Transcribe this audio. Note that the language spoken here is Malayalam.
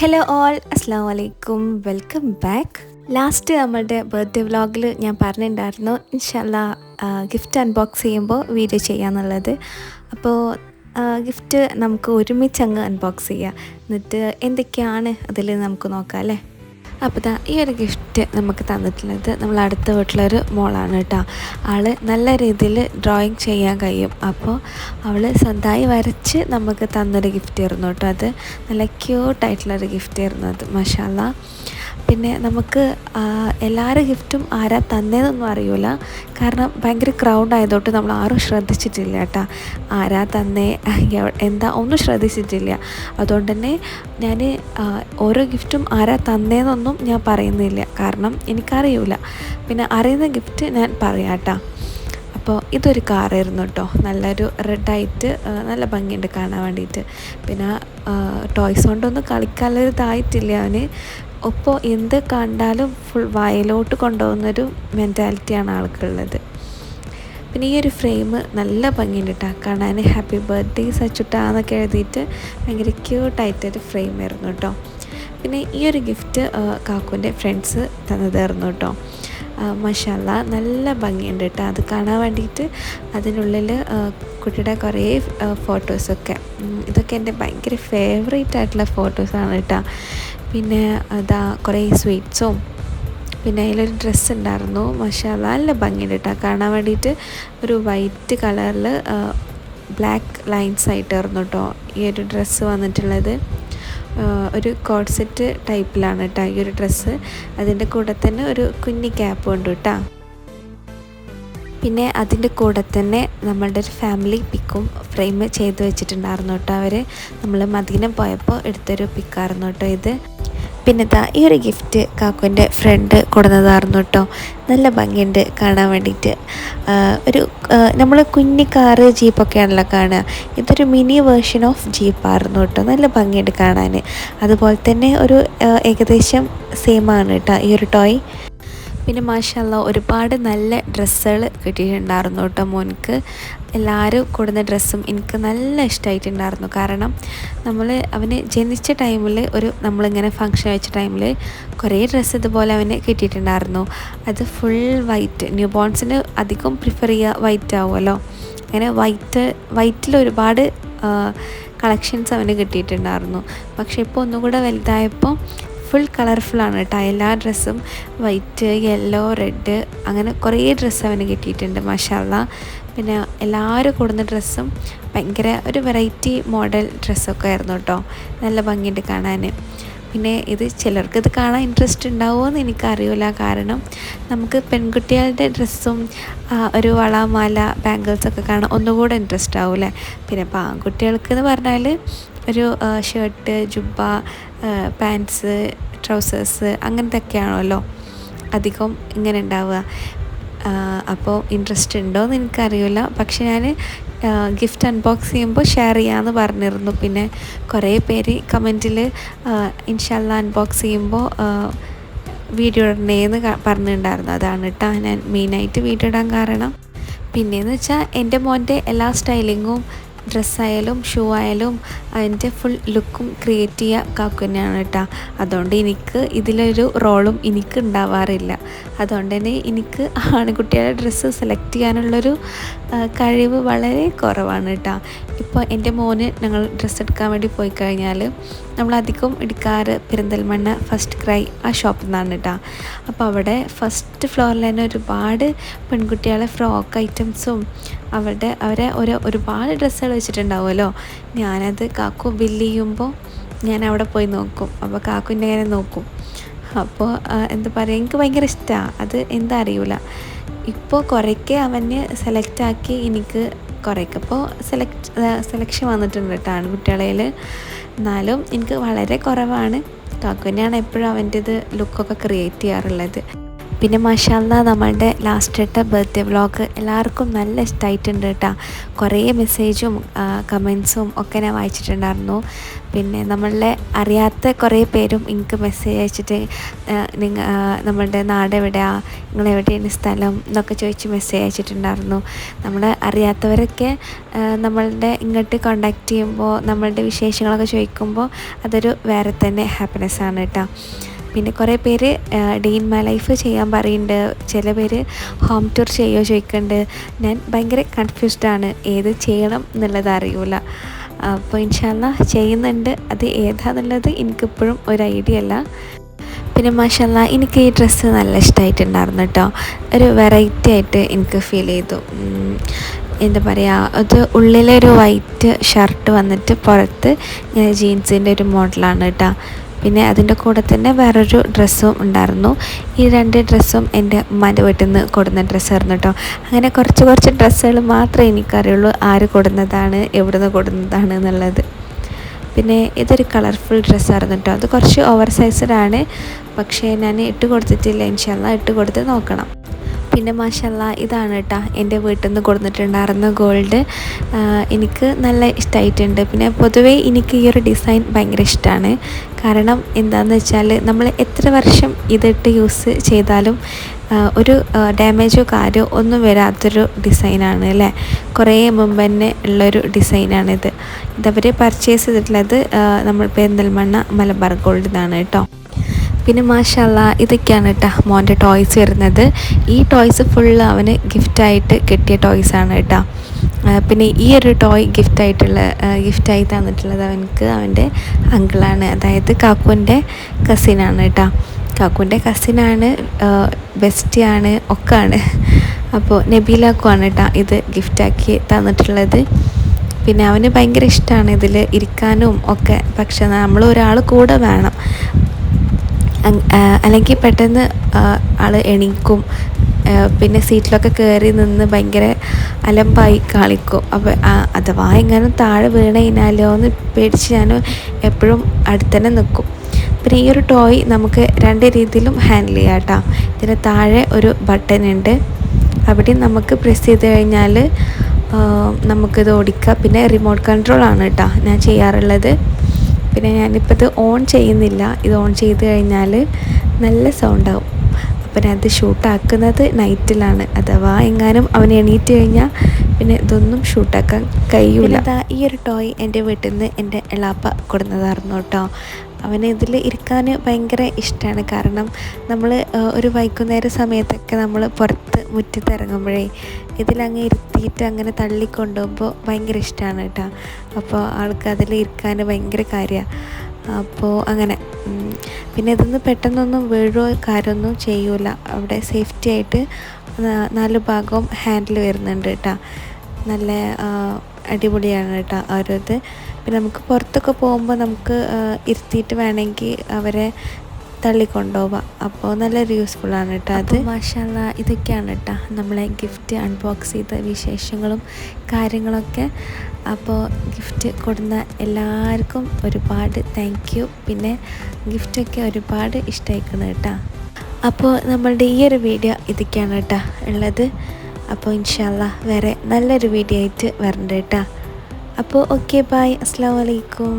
ഹലോ ഓൾ അസ്സാം വലൈക്കും വെൽക്കം ബാക്ക് ലാസ്റ്റ് നമ്മളുടെ ബർത്ത്ഡേ വ്ളോഗിൽ ഞാൻ പറഞ്ഞിട്ടുണ്ടായിരുന്നു. ഇൻഷല്ല ഗിഫ്റ്റ് അൺബോക്സ് ചെയ്യുമ്പോൾ വീഡിയോ ചെയ്യാന്നുള്ളത്. അപ്പോൾ ഗിഫ്റ്റ് നമുക്ക് ഒരുമിച്ച് അങ്ങ് അൺബോക്സ് ചെയ്യാം. എന്നിട്ട് എന്തൊക്കെയാണ് അതിൽ നമുക്ക് നോക്കാം അല്ലേ? അപ്പോൾ ദാ ഈ ഒരു ഗിഫ്റ്റ് നമുക്ക് തന്നിട്ടുള്ളത് നമ്മൾ അടുത്ത വീട്ടിലൊരു മോളാണ് കേട്ടോ. ആൾ നല്ല രീതിയിൽ ഡ്രോയിങ് ചെയ്യാൻ കഴിയും. അപ്പോൾ അവൾ സ്വന്തമായി വരച്ച് നമുക്ക് തന്നൊരു ഗിഫ്റ്റ് ആയിരുന്നു കേട്ടോ അത്. നല്ല ക്യൂട്ടായിട്ടുള്ളൊരു ഗിഫ്റ്റ് ആയിരുന്നു അത്. മഷാല പിന്നെ നമുക്ക് എല്ലാവരുടെ ഗിഫ്റ്റും ആരാ തന്നേന്നൊന്നും അറിയില്ല കാരണം ഭയങ്കര ക്രൗഡ് ആയതുകൊണ്ട് നമ്മൾ ആരും ശ്രദ്ധിച്ചിട്ടില്ല കേട്ടോ. ആരാ തന്നേ? എന്താ? ഒന്നും ശ്രദ്ധിച്ചിട്ടില്ല. അതുകൊണ്ട് തന്നെ ഞാൻ ഓരോ ഗിഫ്റ്റും ആരാ തന്നേന്നൊന്നും ഞാൻ പറയുന്നില്ല. കാരണം എനിക്കറിയില്ല പിന്നെ അറിയുന്ന ഗിഫ്റ്റ് ഞാൻ പറയാം കേട്ടോ. അപ്പോൾ ഇതൊരു കാറായിരുന്നു കേട്ടോ നല്ലൊരു റെഡായിട്ട് നല്ല ഭംഗിയുണ്ട് കാണാൻ വേണ്ടിയിട്ട് പിന്നെ ടോയ്സ് കൊണ്ടൊന്നും കളിക്കാനുള്ളൊരു ഇതായിട്ടില്ല അവന് ഒപ്പോൾ എന്ത് കണ്ടാലും ഫുൾ വയലോട്ട് കൊണ്ടുപോകുന്നൊരു മെന്റാലിറ്റിയാണ് ആൾക്കുള്ളത്. പിന്നെ ഈ ഒരു ഫ്രെയിം നല്ല ഭംഗിയുണ്ട് കേട്ടോ കാണാൻ ഹാപ്പി ബർത്ത്ഡേ സച്ചുട്ടാന്നൊക്കെ എഴുതിയിട്ട് ഭയങ്കര ക്യൂട്ടായിട്ടൊരു ഫ്രെയിം ആയിരുന്നു കേട്ടോ പിന്നെ ഈ ഒരു ഗിഫ്റ്റ് കാക്കുവിന്റെ ഫ്രണ്ട്സ് തന്നതായിരുന്നു കേട്ടോ മഷാല നല്ല ഭംഗിയുണ്ട് കേട്ടോ അത് കാണാൻ വേണ്ടിയിട്ട് അതിനുള്ളിൽ കുട്ടിയുടെ കുറേ ഫോട്ടോസൊക്കെ ഇതൊക്കെ എന്റെ ഭയങ്കര ഫേവറേറ്റ് ആയിട്ടുള്ള ഫോട്ടോസാണ് കേട്ടോ പിന്നെ അതാ കുറേ സ്വീറ്റ്സും പിന്നെ അതിലൊരു ഡ്രസ്സ് ഉണ്ടായിരുന്നു മഷാല നല്ല ഭംഗിയുണ്ട് കേട്ടോ കാണാൻ വേണ്ടിയിട്ട് ഒരു വൈറ്റ് കളറിൽ ബ്ലാക്ക് ലൈൻസ് ആയിട്ടായിരുന്നു കേട്ടോ ഈ ഒരു ഡ്രസ്സ് വന്നിട്ടുള്ളത്. ഒരു കോഡ് സെറ്റ് ടൈപ്പിലാണ് കേട്ടോ ഈ ഒരു ഡ്രസ്സ്. അതിന്റെ കൂടെ തന്നെ ഒരു കുഞ്ഞി ക്യാപ്പ് ഉണ്ട് കേട്ടോ പിന്നെ അതിന്റെ കൂടെ തന്നെ നമ്മളുടെ ഒരു ഫാമിലി പിക്കും ഫ്രെയിം ചെയ്ത് വെച്ചിട്ടുണ്ടായിരുന്നു കേട്ടോ അവർ നമ്മൾ മദീന പോയപ്പോൾ എടുത്തൊരു പിക്കായിരുന്നു കേട്ടോ ഇത്. പിന്നെ ദാ ഈ ഒരു ഗിഫ്റ്റ് കാക്കുവിന്റെ ഫ്രണ്ട് കൊടുന്നതായിരുന്നു കേട്ടോ നല്ല ഭംഗിയുണ്ട് കാണാൻ വേണ്ടിയിട്ട്. ഒരു നമ്മൾ കുഞ്ഞി കാറ് ജീപ്പൊക്കെയാണല്ലോ കാണുക. ഇതൊരു മിനി വേർഷൻ ഓഫ് ജീപ്പായിരുന്നു കേട്ടോ നല്ല ഭംഗിയുണ്ട് കാണാൻ. അതുപോലെ തന്നെ ഒരു ഏകദേശം സെയിം ആണ് കേട്ടോ ഈ ഒരു ടോയ് പിന്നെ മാഷല്ല ഒരുപാട് നല്ല ഡ്രസ്സുകൾ കിട്ടിയിട്ടുണ്ടായിരുന്നു കേട്ടോ മോൻക്ക്. എല്ലാവരും കൊടുന്ന ഡ്രസ്സും എനിക്ക് നല്ല ഇഷ്ടമായിട്ടുണ്ടായിരുന്നു കാരണം നമ്മൾ അവന് ജനിച്ച ടൈമിൽ ഒരു നമ്മളിങ്ങനെ ഫങ്ഷൻ വെച്ച ടൈമിൽ കുറേ ഡ്രസ്സ് ഇതുപോലെ അവന് കിട്ടിയിട്ടുണ്ടായിരുന്നു. അത് ഫുൾ വൈറ്റ്. ന്യൂ ബോൺസിന് അധികം പ്രിഫർ ചെയ്യുക വൈറ്റ് ആവുമല്ലോ. അങ്ങനെ വൈറ്റ് വൈറ്റിൽ ഒരുപാട് കളക്ഷൻസ് അവന് കിട്ടിയിട്ടുണ്ടായിരുന്നു. പക്ഷേ ഇപ്പോൾ ഒന്നുകൂടെ വലുതായപ്പോൾ ഫുൾ കളർഫുള്ളാണ് കേട്ടോ എല്ലാ ഡ്രസ്സും വൈറ്റ് യെല്ലോ റെഡ് അങ്ങനെ കുറേ ഡ്രസ്സ് അവന് കിട്ടിയിട്ടുണ്ട് മഷാല്ല പിന്നെ എല്ലാവരും കൂടുന്ന ഡ്രസ്സും ഭയങ്കര ഒരു വെറൈറ്റി മോഡൽ ഡ്രസ്സൊക്കെ ആയിരുന്നു കേട്ടോ നല്ല ഭംഗിയുണ്ട് കാണാൻ. പിന്നെ ഇത് ചിലർക്ക് ഇത് കാണാൻ ഇൻട്രസ്റ്റ് ഉണ്ടാവുമോ എന്ന് എനിക്കറിയില്ല കാരണം നമുക്ക് പെൺകുട്ടികളുടെ ഡ്രസ്സും ഒരു വള മാല ബാംഗിൾസൊക്കെ കാണാൻ ഒന്നുകൂടെ ഇൻട്രസ്റ്റ് ആവില്ലേ? പിന്നെ ആൺകുട്ടികൾക്ക് എന്ന് പറഞ്ഞാൽ ഒരു ഷർട്ട് ജുബ്ബ പാൻസ് ട്രൗസേഴ്സ് അങ്ങനത്തെ ഒക്കെയാണല്ലോ അധികം ഇങ്ങനെ ഉണ്ടാവുക. അപ്പോൾ ഇൻട്രസ്റ്റ് ഉണ്ടോ എന്ന് എനിക്കറിയില്ല. പക്ഷെ ഞാൻ ഗിഫ്റ്റ് അൺബോക്സ് ചെയ്യുമ്പോൾ ഷെയർ ചെയ്യാമെന്ന് പറഞ്ഞിരുന്നു. പിന്നെ കുറേ പേര് കമന്റിൽ ഇൻഷല്ല അൺബോക്സ് ചെയ്യുമ്പോൾ വീഡിയോ ഇടണേന്ന് പറഞ്ഞിട്ടുണ്ടായിരുന്നു അതാണ് കേട്ടോ ഞാൻ മെയിനായിട്ട് വീഡിയോ ഇടാൻ കാരണം. പിന്നെയെന്ന് വെച്ചാൽ എന്റെ മോന്റെ എല്ലാ സ്റ്റൈലിങ്ങും ഡ്രസ്സായാലും ഷൂ ആയാലും അതിന്റെ ഫുൾ ലുക്കും ക്രിയേറ്റ് ചെയ്യുക കാക്കു തന്നെയാണ് കേട്ടോ. അതുകൊണ്ട് എനിക്ക് ഇതിലൊരു റോളും എനിക്ക് ഉണ്ടാവാറില്ല. അതുകൊണ്ട് തന്നെ എനിക്ക് ആൺകുട്ടികളുടെ ഡ്രസ്സ് സെലക്ട് ചെയ്യാനുള്ളൊരു കഴിവ് വളരെ കുറവാണ് കേട്ടോ. ഇപ്പോൾ എന്റെ മോന് ഞങ്ങൾ ഡ്രസ്സ് എടുക്കാൻ വേണ്ടി പോയി കഴിഞ്ഞാൽ നമ്മളധികം എടുക്കാറ് പെരിന്തൽമണ്ണ ഫസ്റ്റ് ക്രൈ ആ ഷോപ്പിൽ നിന്നാണ് കേട്ടോ. അപ്പോൾ അവിടെ ഫസ്റ്റ് ഫ്ലോറിൽ തന്നെ ഒരുപാട് പെൺകുട്ടികളെ ഫ്രോക്ക് ഐറ്റംസും അവരുടെ അവരെ ഒരു ഒരുപാട് ഡ്രസ്സുകൾ വെച്ചിട്ടുണ്ടാവുമല്ലോ. ഞാനത് കാക്കു ബില്ല് ചെയ്യുമ്പോൾ ഞാൻ അവിടെ പോയി നോക്കും. അപ്പോൾ കാക്കുവിന്റെ ഇങ്ങനെ നോക്കും. അപ്പോൾ എന്താ പറയുക എനിക്ക് ഭയങ്കര ഇഷ്ടമാണ് അത് എന്താ അറിയില്ല ഇപ്പോൾ കുറേക്ക് അവന് സെലക്ട് ആക്കി എനിക്ക് കുറേക്ക് ഇപ്പോൾ സെലക്ട് സെലക്ഷൻ വന്നിട്ടുണ്ട് കേട്ടോ ആൺകുട്ടികളിൽ എന്നാലും എനിക്ക് വളരെ കുറവാണ്. കാക്കുവിനെയാണ് എപ്പോഴും അവന്റെ ഇത് ലുക്കൊക്കെ ക്രിയേറ്റ് ചെയ്യാറുള്ളത്. പിന്നെ മഷാല നമ്മളുടെ ലാസ്റ്റ് ഇട്ട ബർത്ത്ഡേ വ്ളോഗ് എല്ലാവർക്കും നല്ല ഇഷ്ടമായിട്ടുണ്ട് കേട്ടോ. കുറേ മെസ്സേജും കമൻസും ഒക്കെ ഞാൻ വായിച്ചിട്ടുണ്ടായിരുന്നു. പിന്നെ നമ്മളുടെ അറിയാത്ത കുറേ പേരും എനിക്ക് മെസ്സേജ് അയച്ചിട്ട് നിങ്ങൾ നമ്മളുടെ നാട് എവിടെയാണ് നിങ്ങൾ എവിടെയാണ് സ്ഥലം എന്നൊക്കെ ചോദിച്ച് മെസ്സേജ് അയച്ചിട്ടുണ്ടായിരുന്നു. നമ്മൾ അറിയാത്തവരൊക്കെ നമ്മളുടെ ഇങ്ങോട്ട് കോണ്ടാക്ട് ചെയ്യുമ്പോൾ നമ്മളുടെ വിശേഷങ്ങളൊക്കെ ചോദിക്കുമ്പോൾ അതൊരു വേറെ തന്നെ ഹാപ്പിനെസ് ആണ് കേട്ടോ. പിന്നെ കുറേ പേര് ഡേ ഇൻ മൈ ലൈഫ് ചെയ്യാൻ പറയുന്നുണ്ട്. ചില പേര് ഹോം ടൂർ ചെയ്യുമോ ചോദിക്കുന്നുണ്ട്. ഞാൻ ഭയങ്കര കൺഫ്യൂസ്ഡാണ് ഏത് ചെയ്യണം എന്നുള്ളത് അറിയില്ല അപ്പോൾ ഇൻഷാല്ല ചെയ്യുന്നുണ്ട്. അത് ഏതാന്നുള്ളത് എനിക്കിപ്പോഴും ഒരു ഐഡിയ അല്ല. പിന്നെ മാഷല്ല എനിക്ക് ഈ ഡ്രസ്സ് നല്ല ഇഷ്ടമായിട്ടുണ്ടായിരുന്നു കേട്ടോ ഒരു വെറൈറ്റി ആയിട്ട് എനിക്ക് ഫീൽ ചെയ്തു. എന്താ പറയുക അത് ഉള്ളിലൊരു വൈറ്റ് ഷർട്ട് വന്നിട്ട് പുറത്ത് ഇങ്ങനെ ജീൻസിന്റെ ഒരു മോഡലാണ് കേട്ടോ പിന്നെ അതിന്റെ കൂടെ തന്നെ വേറൊരു ഡ്രസ്സും ഉണ്ടായിരുന്നു. ഈ രണ്ട് ഡ്രസ്സും എന്റെ ഉമ്മാന്റെ വീട്ടിൽ നിന്ന് കൊടുന്ന ഡ്രസ്സായിരുന്നു കേട്ടോ. അങ്ങനെ കുറച്ച് കുറച്ച് ഡ്രസ്സുകൾ മാത്രമേ എനിക്കറിയുള്ളൂ ആര് കൊടുന്നതാണ് എവിടെ നിന്ന് കൊടുന്നതാണ് എന്നുള്ളത്. പിന്നെ ഇതൊരു കളർഫുൾ ഡ്രസ്സായിരുന്നു കേട്ടോ. അത് കുറച്ച് ഓവർ സൈസ്ഡാണ് പക്ഷേ ഞാൻ ഇട്ട് കൊടുത്തിട്ടില്ല. ഇൻഷല്ല ഇട്ട് കൊടുത്ത് നോക്കണം. പിന്നെ മാഷല്ല ഇതാണ് കേട്ടോ എന്റെ വീട്ടിൽ നിന്ന് കൊടുത്തിട്ടുണ്ടായിരുന്ന ഗോൾഡ് എനിക്ക് നല്ല ഇഷ്ടമായിട്ടുണ്ട് പിന്നെ പൊതുവേ എനിക്ക് ഈ ഒരു ഡിസൈൻ ഭയങ്കര ഇഷ്ടമാണ് കാരണം എന്താണെന്ന് വെച്ചാൽ നമ്മൾ എത്ര വർഷം ഇതിട്ട് യൂസ് ചെയ്താലും ഒരു ഡാമേജോ കാര്യമോ ഒന്നും വരാത്തൊരു ഡിസൈനാണ് അല്ലേ? കുറേ മുമ്പ് തന്നെ ഉള്ളൊരു ഡിസൈനാണിത്. ഇതവർ പർച്ചേസ് ചെയ്തിട്ടുള്ളത് നമ്മൾ പെരിന്തൽമണ്ണ മലബാർ ഗോൾഡ് നിന്നാണ് കേട്ടോ പിന്നെ മാഷല്ല ഇതൊക്കെയാണ് കേട്ടോ മോന്റെ ടോയ്സ് വരുന്നത്. ഈ ടോയ്സ് ഫുള്ള് അവന് ഗിഫ്റ്റായിട്ട് കിട്ടിയ ടോയ്സാണ് കേട്ടോ പിന്നെ ഈ ഒരു ടോയ് ഗിഫ്റ്റായിട്ടുള്ള ഗിഫ്റ്റായി തന്നിട്ടുള്ളത് അവനക്ക് അവന്റെ അങ്കിളാണ് അതായത് കാക്കുവിന്റെ കസിനാണ് കേട്ടോ കാക്കുവിന്റെ കസിനാണ് ബെസ്റ്റിയാണ് ഒക്കെയാണ്. അപ്പോൾ നബീലാക്കുവാണ് കേട്ടോ ഇത് ഗിഫ്റ്റാക്കി തന്നിട്ടുള്ളത്. പിന്നെ അവന് ഭയങ്കര ഇഷ്ടമാണ് ഇതിൽ ഇരിക്കാനും ഒക്കെ. പക്ഷെ നമ്മൾ ഒരാൾ കൂടെ വേണം. അല്ലെങ്കിൽ പെട്ടെന്ന് ആൾ എണീക്കും. പിന്നെ സീറ്റിലൊക്കെ കയറി നിന്ന് ഭയങ്കര അലമ്പായി കളിക്കും. അപ്പോൾ അഥവാ എങ്ങാനും താഴെ വീണ് കഴിഞ്ഞാലോ എന്ന് പേടിച്ച് ഞാൻ എപ്പോഴും അടുത്തന്നെ നിൽക്കും പിന്നെ ഈ ഒരു ടോയ് നമുക്ക് രണ്ട് രീതിയിലും ഹാൻഡിൽ ചെയ്യാം കേട്ടോ. ഇതിന് താഴെ ഒരു ബട്ടൺ ഉണ്ട്. അവിടെ നമുക്ക് പ്രസ് ചെയ്ത് കഴിഞ്ഞാൽ നമുക്കിത് ഓടിക്കാം. പിന്നെ റിമോട്ട് കൺട്രോൾ ആണ് കേട്ടോ ഞാൻ ചെയ്യാറുള്ളത്. പിന്നെ ഞാനിപ്പോൾ ഇത് ഓൺ ചെയ്യുന്നില്ല. ഇത് ഓൺ ചെയ്ത് കഴിഞ്ഞാൽ നല്ല സൗണ്ടാവും അപ്പം അത് ഷൂട്ടാക്കുന്നത് നൈറ്റിലാണ് അഥവാ എങ്ങാനും അവൻ എണീറ്റ് കഴിഞ്ഞാൽ പിന്നെ ഇതൊന്നും ഷൂട്ടാക്കാൻ കഴിയൂല. ഈ ഒരു ടോയ് എന്റെ വീട്ടിൽ നിന്ന് എന്റെ എളാപ്പ കൊടുന്നതായിരുന്നു കേട്ടോ. അവന് ഇതിൽ ഇരിക്കാൻ ഭയങ്കര ഇഷ്ടമാണ്. കാരണം നമ്മൾ ഒരു വൈകുന്നേര സമയത്തൊക്കെ നമ്മൾ പുറത്ത് മുറ്റത്ത് ഇറങ്ങുമ്പോഴേ ഇതിലങ്ങ് ഇരുത്തിയിട്ട് അങ്ങനെ തള്ളിക്കൊണ്ടുപോകുമ്പോൾ ഭയങ്കര ഇഷ്ടമാണ് കേട്ടോ. അപ്പോൾ ആൾക്ക് അതിൽ ഇരിക്കാൻ ഭയങ്കര കാര്യമാണ് അപ്പോൾ അങ്ങനെ പിന്നെ ഇതൊന്നും പെട്ടെന്നൊന്നും വീഴോ കാര്യമൊന്നും ചെയ്യൂല. അവിടെ സേഫ്റ്റി ആയിട്ട് നാല് ഭാഗവും ഹാൻഡിൽ വരുന്നുണ്ട് കേട്ടോ. നല്ല അടിപൊളിയാണ് കേട്ടോ ഒരു ഇത്. പിന്നെ നമുക്ക് പുറത്തൊക്കെ പോകുമ്പോൾ നമുക്ക് ഇരുത്തിയിട്ട് വേണമെങ്കിൽ അവരെ തള്ളിക്കൊണ്ടുപോവാം അപ്പോൾ നല്ലൊരു ആണ് കേട്ടോ അത്. മാഷാല്ല ഇതൊക്കെയാണ് കേട്ടോ നമ്മളെ ഗിഫ്റ്റ് അൺബോക്സ് ചെയ്ത വിശേഷങ്ങളും കാര്യങ്ങളൊക്കെ. അപ്പോൾ ഗിഫ്റ്റ് കൊടുന്ന എല്ലാവർക്കും ഒരുപാട് താങ്ക് യു പിന്നെ ഗിഫ്റ്റൊക്കെ ഒരുപാട് ഇഷ്ടമായിക്കണം കേട്ടോ. അപ്പോൾ നമ്മളുടെ ഈ ഒരു വീഡിയോ ഇതൊക്കെയാണ് കേട്ടോ ഉള്ളത്. അപ്പോൾ ഇൻഷാല്ല വേറെ നല്ലൊരു വീഡിയോ ആയിട്ട് വരണ്ട കേട്ടോ. അപ്പോൾ ഓക്കെ ബായ് അസ്സാം വലൈക്കും